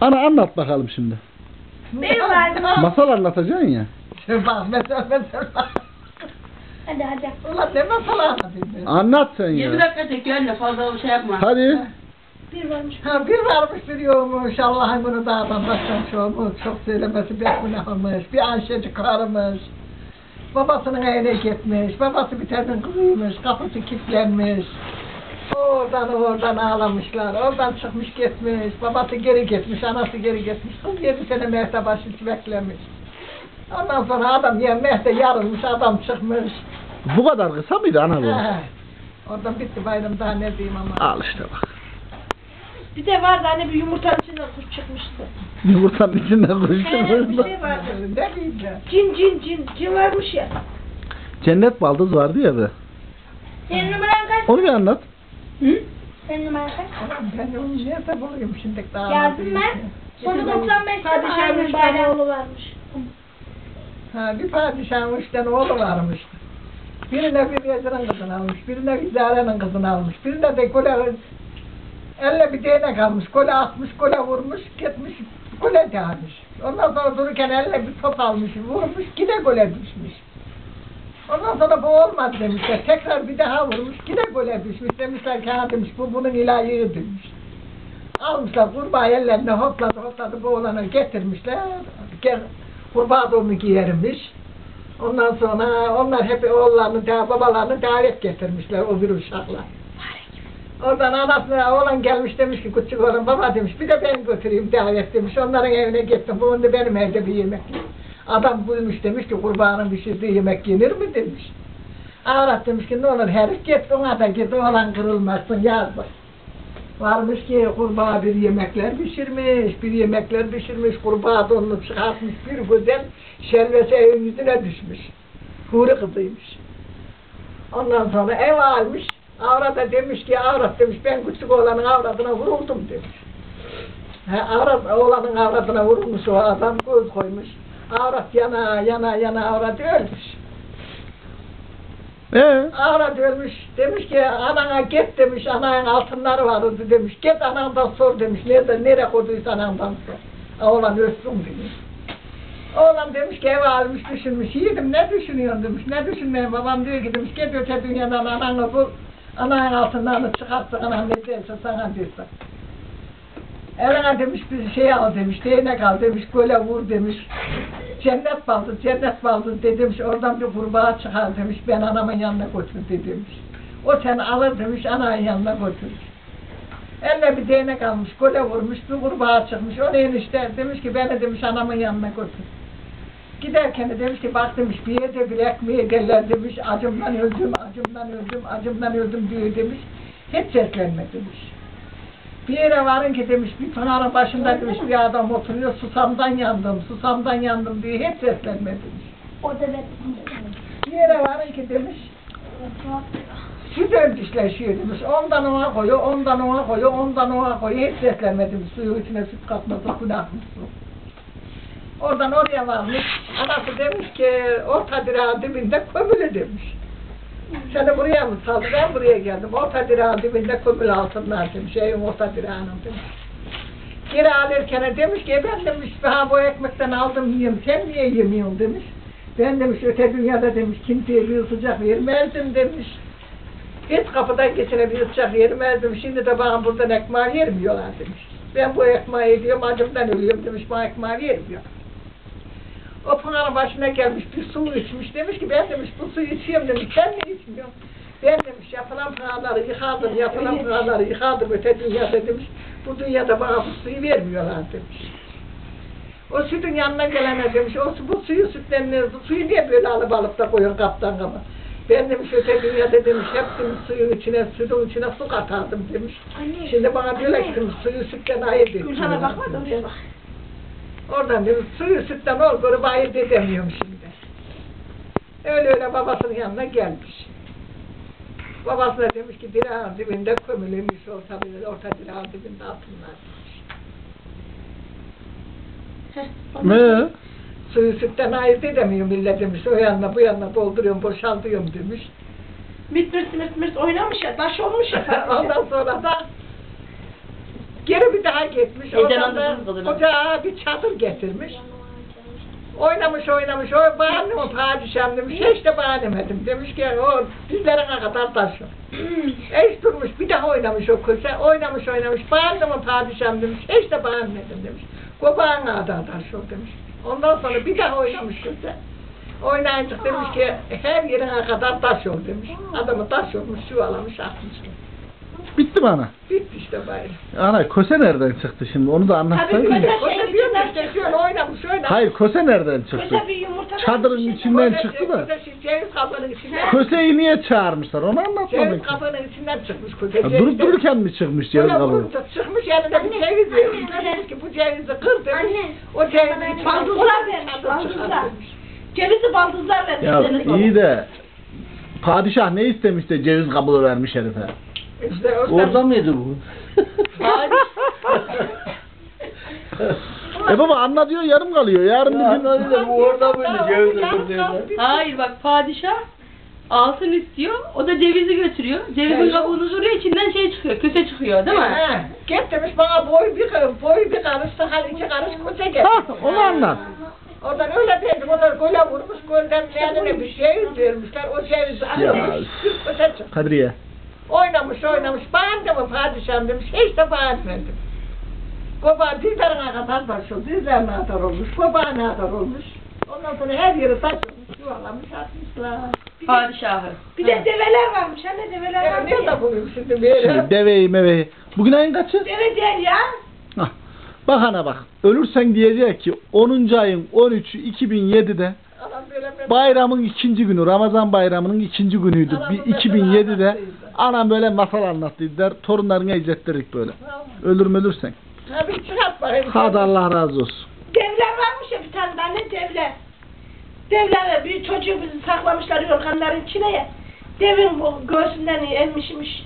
Ana anlat bakalım şimdi. Benim vardı. Masal anlatacaksın ya. Bak mesela mesela. Hadi hadi. Ulan ne masal anlatayım ben? Anlat sen 20 ya. dakika çekiyor anne fazla şey yapma. Hadi. Bir varmış. Ha bir varmış bir yokmuş. Allah'ın bunu dağdan baştan çoğumuş. Çok söylemesi bir günah olmuş. Bir Ayşecik varmış. Babasının evine gitmiş. Babası bir tane kızıymış. Kapısı kilitlenmiş. Oradan oradan ağlamışlar. Oradan çıkmış gitmiş. Babası geri gitmiş. Anası geri gitmiş. Kız yedi sene mehte başı beklemiş. Ondan sonra adam ya mehte yarılmış. Adam çıkmış. Bu kadar kısa mıydı ana bu? He. Oradan bitti bayram daha ne diyeyim ama. Al işte bak. Bir de vardı hani bir yumurtanın içinden kurt çıkmıştı. Yumurtanın içinden Evet bir koştum. şey vardı. Ne diyeceğim? Cin cin cin. Cin varmış ya. Cennet baldız vardı ya be. Senin numaran kaç? Onu bir anlat. Hı? Senin numaran kaç? Ben onu nerede bulayım şimdi daha? Yazdım ben. Sonra 95 tane Padişahın bayram oğlu varmış. Ha, bir padişahın üç tane oğlu varmış. Birine bir vezir'in kızını almış, birine bir zarenin kızını almış, birine de kole elle bir değnek almış, kole atmış, kole vurmuş, gitmiş, kole dağılmış. Ondan sonra dururken elle bir top almış, vurmuş, yine gole düşmüş. Ondan sonra bu olmaz demişler, tekrar bir daha vurmuş, yine gole düşmüş. Demişler ki ha demiş, bu bunun ilahı demiş. Almışlar kurbağa ellerine hopladı hopladı bu oğlanı getirmişler. Gel, kurbağa doğumu giyermiş. Ondan sonra onlar hep oğullarını, da, babalarını davet getirmişler o bir uşaklar. Oradan anasına oğlan gelmiş demiş ki küçük oğlan baba demiş bir de ben götüreyim davet demiş. Onların evine gittim. Bu onda benim evde bir yemek. Adam buymuş demiş ki kurbanın pişirdiği yemek yenir mi demiş. Avrat demiş ki ne olur herif git ona da git oğlan kırılmasın yazdık. Varmış ki kurbağa bir yemekler pişirmiş, bir yemekler pişirmiş, kurbağa donunu çıkartmış, bir güzel şerbeti evin yüzüne düşmüş. Huri kızıymış. Ondan sonra ev almış, avrata demiş ki avrat demiş ben küçük oğlanın avradına vuruldum demiş. He, avrat, oğlanın avradına vurulmuş o adam göz koymuş. Avrat yana yana yana avrat ölmüş. Ee? Avrat ölmüş. Demiş ki anana git demiş. Ananın altınları vardı demiş. Git anandan sor demiş. Nerede nereye koyduysa anandan sor. Oğlan ölsün demiş. Oğlan demiş ki eve almış düşünmüş. Yiğidim ne düşünüyorsun demiş. Ne düşünmeyeyim babam diyor ki demiş. Git öte dünyadan ananı bul. Ananın altınlarını çıkartsın. Anan ne derse sana derse. Eline demiş bir şey al demiş. Değnek al demiş. Göle vur demiş. Cennet baldı, cennet baldı demiş. Oradan bir kurbağa çıkar demiş. Ben anamın yanına götür demiş. O seni alır demiş. Ananın yanına götür. Elle bir değnek almış. Göle vurmuş. Bir kurbağa çıkmış. O enişte demiş ki beni demiş anamın yanına götür. Giderken de demiş ki bak demiş bir yerde bir ekmeğe geller demiş. Acımdan öldüm, acımdan öldüm, acımdan öldüm diyor demiş. Hiç seslenme demiş. Bir yere varın ki demiş bir pınarın başında demiş bir adam oturuyor susamdan yandım susamdan yandım diye hep seslenme demiş. O da ben. Bir yere varın ki demiş süt öldüşleşiyor demiş. Ondan ona koyuyor, ondan ona koyuyor, ondan ona koyuyor. Hiç seslenme demiş. Suyu içine süt katması günahmış su. Oradan oraya varmış. Anası demiş ki orta dirağın dibinde kömülü demiş. Seni buraya mı saldı? Ben buraya geldim. Orta dirağın dibinde kömül altınlar demiş. Evin orta dirağının demiş. Geri alırken demiş ki "E ben demiş ha bu ekmekten aldım yiyorum. Sen niye yemiyorsun demiş. Ben demiş öte dünyada demiş kimseye bir sıcak vermezdim demiş. Hiç kapıdan geçene bir sıcak vermezdim. Şimdi de bana buradan ekmeği vermiyorlar demiş. Ben bu ekmeği ediyorum acımdan ölüyorum demiş. Bana ekmeği vermiyor. O pınarın başına gelmiş bir su içmiş. Demiş ki ben demiş bu suyu içiyorum demiş. Sen mi içmiyorsun? Ben demiş yapılan pınarları yıkadım, yapılan pınarları yıkadım öte dünyada demiş. Bu dünyada bana bu suyu vermiyorlar demiş. O sütün yanına gelene demiş, o su, bu suyu sütten ne, bu suyu niye böyle alıp alıp da koyuyorsun kaptan kama? Ben demiş öte dünyada demiş, hep demiş suyun içine, sütün içine su katardım demiş. Anne. Şimdi bana diyorlar ki suyu sütten ayırt et. Gülhan'a bakma da oraya bak. Oradan demiş, suyu sütten ol, grubu ayırt edemiyorum şimdi. Öyle öyle babasının yanına gelmiş. Babasına demiş ki dirağın dibinde kömülüymüş olsa bile orta dirağın dibinde altınlar demiş. Ne? Suyu sütten ayırt edemiyor millet demiş. O yanına bu yanına dolduruyorum, boşaltıyorum demiş. Mitmirt mitmirt oynamış ya. Taş olmuş ya. Ondan sonra da daha gitmiş. Oradan da koca bir çadır getirmiş. Oynamış oynamış. O bağırdı mı padişahım demiş. Hiç de bağırmadım. Demiş ki o dizlerine kadar taşıyor. Eş durmuş bir daha oynamış o köse. Oynamış oynamış. Bağırdı mı padişahım demiş. Hiç de bağırmadım demiş. Kopağın kadar taşıyor demiş. Ondan sonra bir daha oynamış köse. Oynayınca demiş ki her yerine kadar taş yol demiş. Adamı taş yolmuş, çuvalamış, atmış. Bitti mi ana? Bitti işte böyle. Ana köse nereden çıktı şimdi? Onu da anlatsaydın Tabii, köse- diyor işte şöyle oynamış, oynamış. Hayır köse nereden çıktı? Köse bir yumurta Çadırın vermiş. içinden çıktı da. şey- Ceviz kabının içinden. Köseyi niye çağırmışlar? Onu anlatmadın Ceviz ki. kabının içinden çıkmış köse. Ya durup dururken mi çıkmış ceviz vurunca çıkmış yanında bir ceviz vermiş. Demiş ki bu cevizi kır demiş. Anne. O cevizi içinden Baldızlar vermiş. Cevizi baldızlar vermiş. Ya iyi de padişah ne istemiş de ceviz kabuğu vermiş herife. İşte o Orada mıydı bu? e baba anla diyor yarım kalıyor. Yarın Ya bir gün... da bu orada Yarın kırdığında. kaldı. Hayır bak padişah alsın istiyor. O da cevizi götürüyor. Cevizin Evet. kabuğunu duruyor içinden şey çıkıyor. Köse çıkıyor değil mi? He, Git demiş bana boy bir boy bir karış sakal iki karış koca getir. Ha onu anlat. Oradan öyle dedi, onlar göle vurmuş, gölden eline bir şey vermişler, o cevizi almış, koca çıktı. Kadriye. Oynamış, oynamış, bağırdı mı padişahım demiş, hiç de bağırmadım. Koba dizlerine kadar taşıyor, dizlerine kadar olmuş, kobağına kadar olmuş. Ondan sonra her yeri taşımış, yuvalamış, atmışlar. Padişahı. Bir de develer varmış. Anne develer Ya varmış. nerede bulayım şimdi böyle? Şimdi deveyi meveyi. Bugün ayın kaçı? Deve değil ya. Hah. Bak ana bak. Ölürsen diyecek ki 10. ayın 13'ü 2007'de Adam böyle bir- bayramın ikinci günü Ramazan bayramının ikinci günüydü. Anam Bir bu mesela 2007'de anlattıydı. Anam böyle masal anlattıydı der. Torunlarına izlettirik böyle. Ölür mü ölürsen. Tabii çıkart bakayım. Hadi Allah razı olsun. Devler varmış ya bir tane de anne devler. Devler bir çocuğu bizi saklamışlar yorganların içine ya. Devin bu göğsünden emmişmiş.